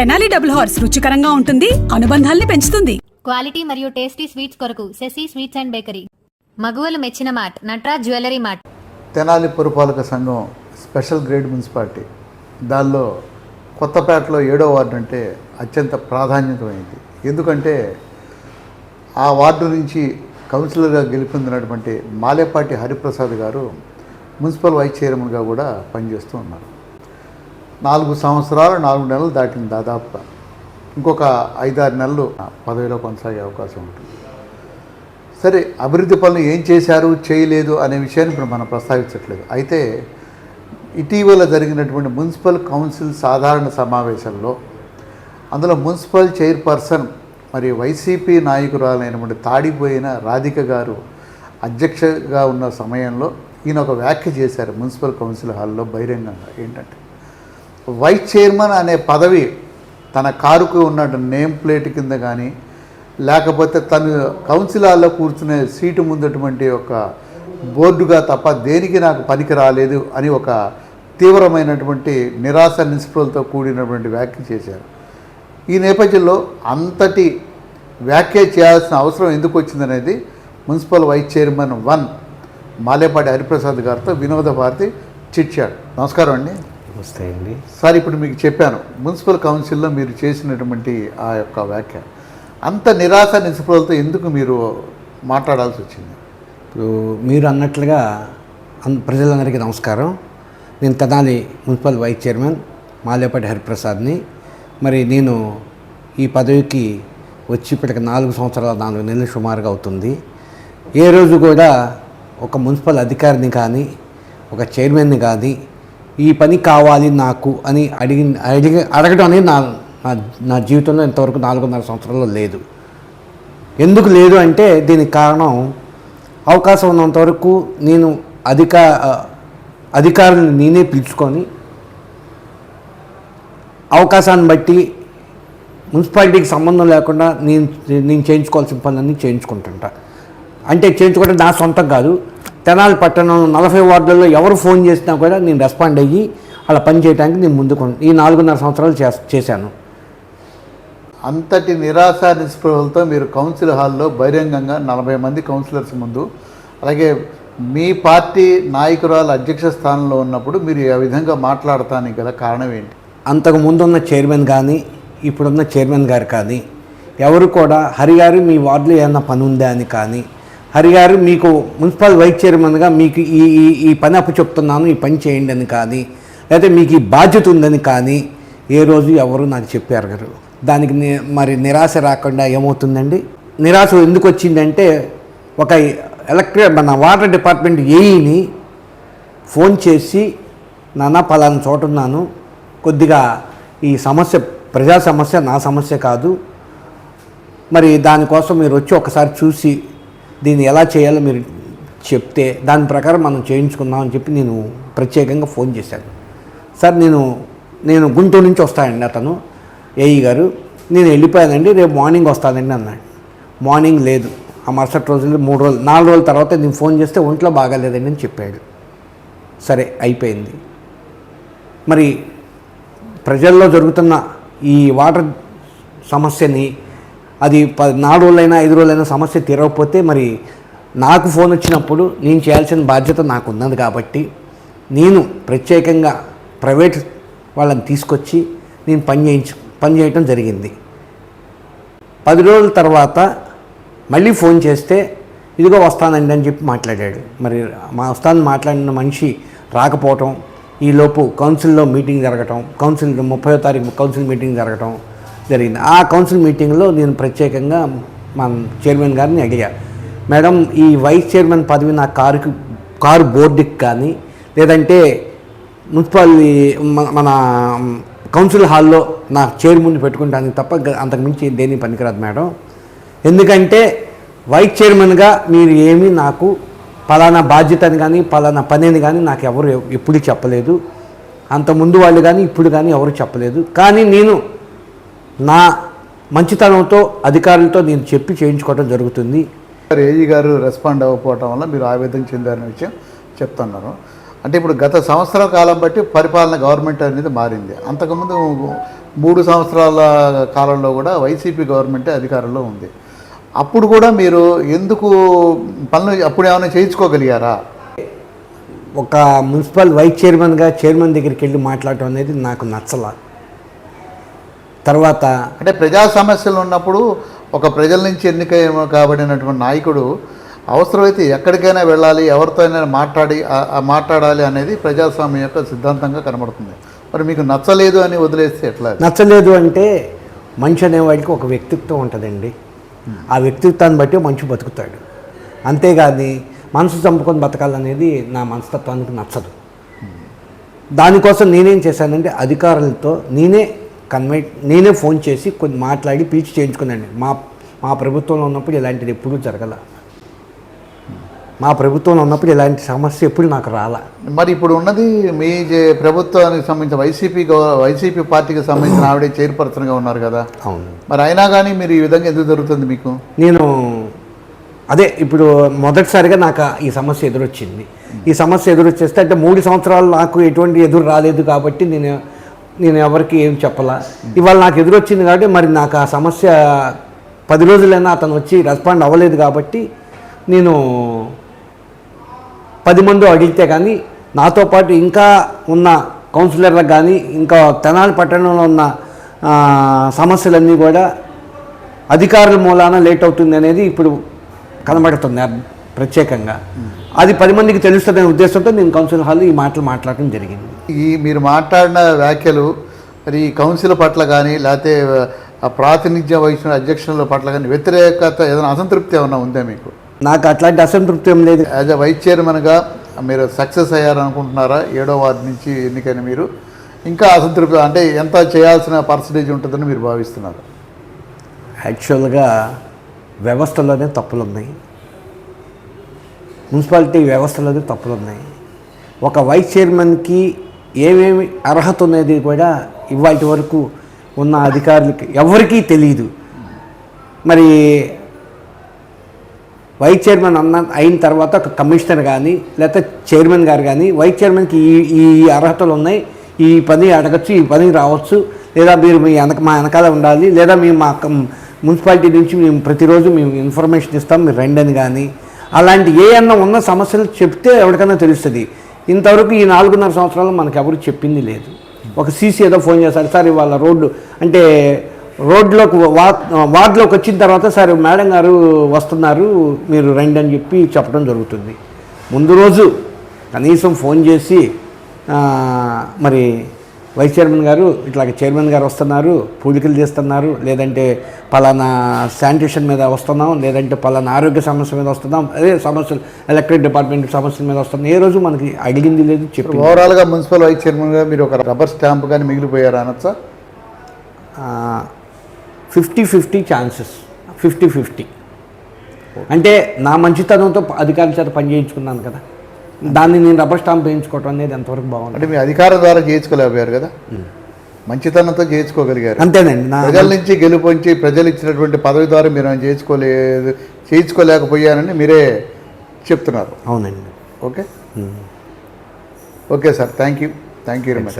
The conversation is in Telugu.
తెనాలి డబుల్ హార్స్ రుచికరంగా ఉంటుంది అనుబంధాల్ని పెంచుతుంది. క్వాలిటీ మరియు టేస్టీ స్వీట్స్ కొరకు శశి స్వీట్స్ అండ్ బేకరీ. మగువలు మెచ్చిన mart Natraj jewellery mart. Tenali పురపాలక సంఘం స్పెషల్ గ్రేడ్ మున్సిపాలిటీ. దానిలో కొత్తపేటలో ఏడో వార్డు అంటే అత్యంత ప్రాధాన్యతమైంది. ఎందుకంటే ఆ వార్డు నుంచి కౌన్సిలర్గా గెలుపొందినటువంటి మాలేపాటి హరిప్రసాద్ గారు మున్సిపల్ వైస్ చైర్మన్గా కూడా పనిచేస్తూ ఉన్నారు. నాలుగు సంవత్సరాలు నాలుగు నెలలు దాటింది దాదాపుగా. ఇంకొక ఐదారు నెలలు పదవిలో కొనసాగే అవకాశం ఉంటుంది. సరే అభివృద్ధి పనులు ఏం చేశారు చేయలేదు అనే విషయాన్ని ఇప్పుడు మనం ప్రస్తావించట్లేదు. అయితే ఇటీవల జరిగినటువంటి మున్సిపల్ కౌన్సిల్ సాధారణ సమావేశంలో అందులో మున్సిపల్ చైర్పర్సన్ మరి వైసీపీ నాయకురాలైనటువంటి తాడిపోయిన రాధిక గారు అధ్యక్షగా ఉన్న సమయంలో ఈయన ఒక వ్యాఖ్య చేశారు మున్సిపల్ కౌన్సిల్ హాల్లో బహిరంగంగా. ఏంటంటే వైస్ చైర్మన్ అనే పదవి తన కారుకు ఉన్న నేమ్ ప్లేట్ కింద కానీ లేకపోతే తను కౌన్సిలర్లో కూర్చునే సీటు ముందటువంటి ఒక బోర్డుగా తప్ప దేనికి నాకు పనికి రాలేదు అని ఒక తీవ్రమైనటువంటి నిరాశ నిస్పృహలతో కూడినటువంటి వ్యాఖ్య చేశారు. ఈ నేపథ్యంలో అంతటి వ్యాఖ్య చేయాల్సిన అవసరం ఎందుకు వచ్చిందనేది municipal vice chairman one Malepati Hariprasad గారితో వినోద భారతి చిట్చాడు. నమస్కారం అండి. నమస్తే అండి సార్ ఇప్పుడు మీకు చెప్పాను మున్సిపల్ కౌన్సిల్లో మీరు చేసినటువంటి ఆ యొక్క వ్యాఖ్య. అంత నిరాశ నిస్పృహలతో ఎందుకు మీరు మాట్లాడాల్సి వచ్చింది? ఇప్పుడు మీరు అన్నట్లుగా అన్- ప్రజలందరికీ నమస్కారం. నేను Tenali municipal vice chairman Malepati హరిప్రసాద్ని. మరి నేను ఈ పదవికి వచ్చి ఇప్పటికి నాలుగు సంవత్సరాల నాలుగు నెలలు సుమారుగా అవుతుంది. ఏ రోజు కూడా ఒక మున్సిపల్ అధికారిని కానీ ఒక చైర్మన్ని కానీ ఈ పని కావాలి నాకు అని అడిగి అడిగి అడగడం అనేది నా నా నా జీవితంలో ఇంతవరకు నాలుగున్నర సంవత్సరాల్లో లేదు. ఎందుకు లేదు అంటే దీనికి కారణం అవకాశం ఉన్నంతవరకు నేను అధిక అధికారులను నేనే పిలుచుకొని అవకాశాన్ని బట్టి మున్సిపాలిటీకి సంబంధం లేకుండా నేను నేను చేయించుకోవాల్సిన పనులన్నీ చేయించుకుంటుంటా. అంటే చేయించుకోవడం నా సొంతం కాదు. తెనాలి పట్టణం నలభై వార్డులలో ఎవరు ఫోన్ చేసినా కూడా నేను రెస్పాండ్ అయ్యి అలా పని చేయడానికి నేను ముందుకు ఈ నాలుగున్నర సంవత్సరాలు చేశాను. అంతటి నిరాశ నిస్పృహలతో మీరు కౌన్సిల్ హాల్లో బహిరంగంగా నలభై మంది కౌన్సిలర్స్ ముందు అలాగే మీ పార్టీ నాయకురాలు అధ్యక్ష స్థానంలో ఉన్నప్పుడు మీరు ఆ విధంగా మాట్లాడటానికి గల కారణం ఏంటి? అంతకు ముందున్న చైర్మన్ కానీ ఇప్పుడున్న చైర్మన్ గారు కానీ ఎవరు కూడా హరి గారు మీ వార్డులో ఏమన్నా పని ఉందా అని కానీ హరి గారు మీకు మున్సిపల్ వైస్ చైర్మన్గా మీకు ఈ ఈ ఈ పని అప్పు చెప్తున్నాను ఈ పని చేయండి అని కానీ లేకపోతే మీకు ఈ బాధ్యత ఉందని కానీ ఏ రోజు ఎవరు నాకు చెప్పారు గారు? దానికి మరి నిరాశ రాకుండా ఏమవుతుందండి? నిరాశ ఎందుకు వచ్చిందంటే ఒక ఎలక్ట్రి మన వాటర్ డిపార్ట్మెంట్ ఏఈని ఫోన్ చేసి నాన్న పలానా చోట ఉన్నాను కొద్దిగా ఈ సమస్య ప్రజా సమస్య నా సమస్య కాదు. మరి దానికోసం మీరు వచ్చి ఒకసారి చూసి దీన్ని ఎలా చేయాలో మీరు చెప్తే దాని ప్రకారం మనం చేయించుకుందాం అని చెప్పి నేను ప్రత్యేకంగా ఫోన్ చేశాను. సార్ నేను నేను గుంటూరు నుంచి వస్తానండి అతను ఏఈ గారు. నేను వెళ్ళిపోయానండి రేపు మార్నింగ్ వస్తానండి అన్నాడు. మార్నింగ్ లేదు. ఆ మరుసటి రోజులు మూడు రోజులు నాలుగు రోజుల తర్వాత నేను ఫోన్ చేస్తే ఒంట్లో బాగాలేదండి అని చెప్పాడు. సరే అయిపోయింది. మరి ప్రజల్లో జరుగుతున్న ఈ వాటర్ సమస్యని అది ప నాలుగు రోజులైనా ఐదు రోజులైనా సమస్య తీరకపోతే మరి నాకు ఫోన్ వచ్చినప్పుడు నేను చేయాల్సిన బాధ్యత నాకు ఉన్నది కాబట్టి నేను ప్రత్యేకంగా ప్రైవేట్ వాళ్ళని తీసుకొచ్చి నేను పని చేయించు పని చేయటం జరిగింది. పది రోజుల తర్వాత మళ్ళీ ఫోన్ చేస్తే ఇదిగో వస్తానండి అని చెప్పి మాట్లాడాడు. మరి మా వస్తానని మాట్లాడిన మనిషి రాకపోవటం ఈలోపు కౌన్సిల్లో మీటింగ్ జరగటం కౌన్సిల్ ముప్పై తారీఖు కౌన్సిల్ మీటింగ్ జరగటం జరిగింది. ఆ కౌన్సిల్ మీటింగ్లో నేను ప్రత్యేకంగా మా చైర్మన్ గారిని అడిగా మేడం ఈ వైస్ చైర్మన్ పదవి నా కారుకి కారు బోర్డుకి కానీ లేదంటే మున్సిపాలిటీ మన- మన కౌన్సిల్ హాల్లో నా చైర్ ముందు పెట్టుకుంటానికి తప్ప అంతకుమించి దేని పనికిరాదు మేడం. ఎందుకంటే వైస్ చైర్మన్గా మీరు ఏమీ నాకు పలానా బాధ్యతని కానీ పలానా పనిని కానీ నాకు ఎవరు ఎప్పుడు చెప్పలేదు. అంత ముందు వాళ్ళు కానీ ఇప్పుడు కానీ ఎవరు చెప్పలేదు. కానీ నేను నా మంచితనంతో అధికారులతో నేను చెప్పి చేయించుకోవడం జరుగుతుంది. ఏజీ గారు రెస్పాండ్ అవ్వకపోవటం వల్ల మీరు ఆవేదన చెందారనే విషయం చెప్తున్నారు. అంటే ఇప్పుడు గత సంవత్సరాల కాలం బట్టి పరిపాలన గవర్నమెంట్ అనేది మారింది. అంతకుముందు మూడు సంవత్సరాల కాలంలో కూడా వైసీపీ గవర్నమెంటే అధికారంలో ఉంది. అప్పుడు కూడా మీరు ఎందుకు పనులు అప్పుడు ఏమైనా చేయించుకోగలిగారా? ఒక మున్సిపల్ వైస్ చైర్మన్గా చైర్మన్ దగ్గరికి వెళ్ళి మాట్లాడటం అనేది నాకు నచ్చల. తర్వాత అంటే ప్రజా సమస్యలు ఉన్నప్పుడు ఒక ప్రజల నుంచి ఎన్నిక కాబడినటువంటి నాయకుడు అవసరమైతే ఎక్కడికైనా వెళ్ళాలి ఎవరితో అయినా మాట్లాడి మాట్లాడాలి అనేది ప్రజాస్వామ్యం యొక్క సిద్ధాంతంగా కనబడుతుంది. మరి మీకు నచ్చలేదు అని వదిలేస్తే ఎట్లా? నచ్చలేదు అంటే మనిషి అనేవాడికి ఒక వ్యక్తిత్వం ఉంటుందండి. ఆ వ్యక్తిత్వాన్ని బట్టి మనిషి బతుకుతాడు. అంతేగాని మనసు చంపుకొని బతకాలనేది నా మనస్తత్వానికి నచ్చదు. దానికోసం నేనేం చేశానంటే అధికారులతో నేనే కన్వే నేనే ఫోన్ చేసి కొన్ని మాట్లాడి పిలిచి చేయించుకున్నాను. మా మా ప్రభుత్వంలో ఉన్నప్పుడు ఇలాంటిది ఎప్పుడూ జరగల. మా ప్రభుత్వంలో ఉన్నప్పుడు ఇలాంటి సమస్య ఎప్పుడు నాకు రాలా. మరి ఇప్పుడు ఉన్నది మీ ప్రభుత్వానికి సంబంధించిన వైసీపీ వైసీపీ పార్టీకి సంబంధించిన ఆవిడే చైర్పర్సన్గా ఉన్నారు కదా. అవును. మరి అయినా కానీ మీరు ఈ విధంగా ఎందుకు జరుగుతుంది మీకు? నేను అదే ఇప్పుడు మొదటిసారిగా నాకు ఈ సమస్య ఎదురొచ్చింది. ఈ సమస్య ఎదురొచ్చేస్తే అంటే మూడు సంవత్సరాలు నాకు ఎటువంటి ఎదురు రాలేదు కాబట్టి నేను నేను ఎవరికి ఏం చెప్పలా? ఇవాళ నాకు ఎదురొచ్చింది కాబట్టి మరి నాకు ఆ సమస్య పది రోజులైనా అతను వచ్చి రెస్పాండ్ అవ్వలేదు కాబట్టి నేను పది మంది అడిగితే కానీ నాతో పాటు ఇంకా ఉన్న కౌన్సిలర్లకు కానీ ఇంకా తెనాలి పట్టణంలో ఉన్న సమస్యలన్నీ కూడా అధికారుల మూలాన లేట్ అవుతుంది అనేది ఇప్పుడు కనబడుతుంది ప్రత్యేకంగా. అది పది మందికి తెలుస్తుందనే ఉద్దేశంతో నేను కౌన్సిల్ హాల్ ఈ మాటలు మాట్లాడటం జరిగింది. ఈ మీరు మాట్లాడిన వ్యాఖ్యలు మరి ఈ కౌన్సిల్ పట్ల కానీ లేకపోతే ప్రాతినిధ్యం వహించిన అధ్యక్షుల పట్ల కానీ వ్యతిరేకత ఏదైనా అసంతృప్తి ఏమైనా ఉందా మీకు? నాకు అట్లాంటి అసంతృప్తి ఏం లేదు యాజ్ అ వైస్ చైర్మన్గా మీరు సక్సెస్ అయ్యారనుకుంటున్నారా? ఏడో వార్డు నుంచి ఎన్నికైన మీరు? ఇంకా అసంతృప్తి అంటే ఎంత చేయాల్సిన పర్సంటేజ్ ఉంటుందని మీరు భావిస్తున్నారు? యాక్చువల్గా వ్యవస్థలోనే తప్పులు ఉన్నాయి. మున్సిపాలిటీ వ్యవస్థలోనే తప్పులు ఉన్నాయి. ఒక వైస్ చైర్మన్కి ఏమేమి అర్హత ఉన్నది కూడా ఇవాటి వరకు ఉన్న అధికారులకి ఎవరికీ తెలియదు మరి వైస్ చైర్మన్ అన్న అయిన తర్వాత ఒక కమిషనర్ కానీ లేకపోతే చైర్మన్ గారు కానీ వైస్ చైర్మన్కి ఈ ఈ అర్హతలు ఉన్నాయి. ఈ పని అడగచ్చు ఈ పని రావచ్చు. లేదా మీరు మీ వెనక మా వెనకాల ఉండాలి. లేదా మేము మా మున్సిపాలిటీ నుంచి మేము ప్రతిరోజు మేము ఇన్ఫర్మేషన్ ఇస్తాం. మీరు రండి అని కానీ అలాంటి ఏ అన్న ఉన్న సమస్యలు చెప్తే ఎవరికైనా తెలుస్తుంది. ఇంతవరకు ఈ నాలుగున్నర సంవత్సరాలు మనకు ఎవరు చెప్పింది లేదు. ఒక సీసీ ఏదో ఫోన్ చేశారు సార్ ఇవాళ రోడ్డు అంటే రోడ్లోకి వా వార్డులోకి వచ్చిన తర్వాత సార్ మేడం గారు వస్తున్నారు మీరు రండి అని చెప్పి చెప్పడం జరుగుతుంది. ముందు రోజు కనీసం ఫోన్ చేసి మరి వైస్ చైర్మన్ గారు ఇట్లాగ చైర్మన్ గారు వస్తున్నారు పూడికలు చేస్తున్నారు లేదంటే పలానా శానిటేషన్ మీద వస్తున్నాం లేదంటే పలానా ఆరోగ్య సమస్య మీద వస్తున్నాం అదే సమస్యలు ఎలక్ట్రిక్ డిపార్ట్మెంట్ సమస్యల మీద వస్తున్నాం. ఏ రోజు మనకి అడిగింది లేదు చెప్పి ఓవరాల్గా మున్సిపల్ వైస్ చైర్మన్గా మీరు ఒక రబ్బర్ స్టాంప్ కానీ మిగిలిపోయారా అనొచ్చా? Fifty fifty chances fifty fifty. అంటే నా మంచితనంతో అధికారుల చేత పని చేయించుకున్నాను కదా. దాన్ని నేను రబ్బర్ స్టాంప్ వేయించుకోవటం అనేది ఎంతవరకు బాగుంది? అంటే మీ అధికారం ద్వారా చేయించుకోలేకపోయారు కదా? మంచితనంతో చేయించుకోగలిగారు. అంతేనండి నా ప్రజల నుంచి గెలుపొంచి ప్రజలు ఇచ్చినటువంటి పదవి ద్వారా మీరు ఏమైనా చేయించుకోలేదు చేయించుకోలేకపోయానని మీరే చెప్తున్నారు. అవునండి. Okay? Okay sir thank you thank you very much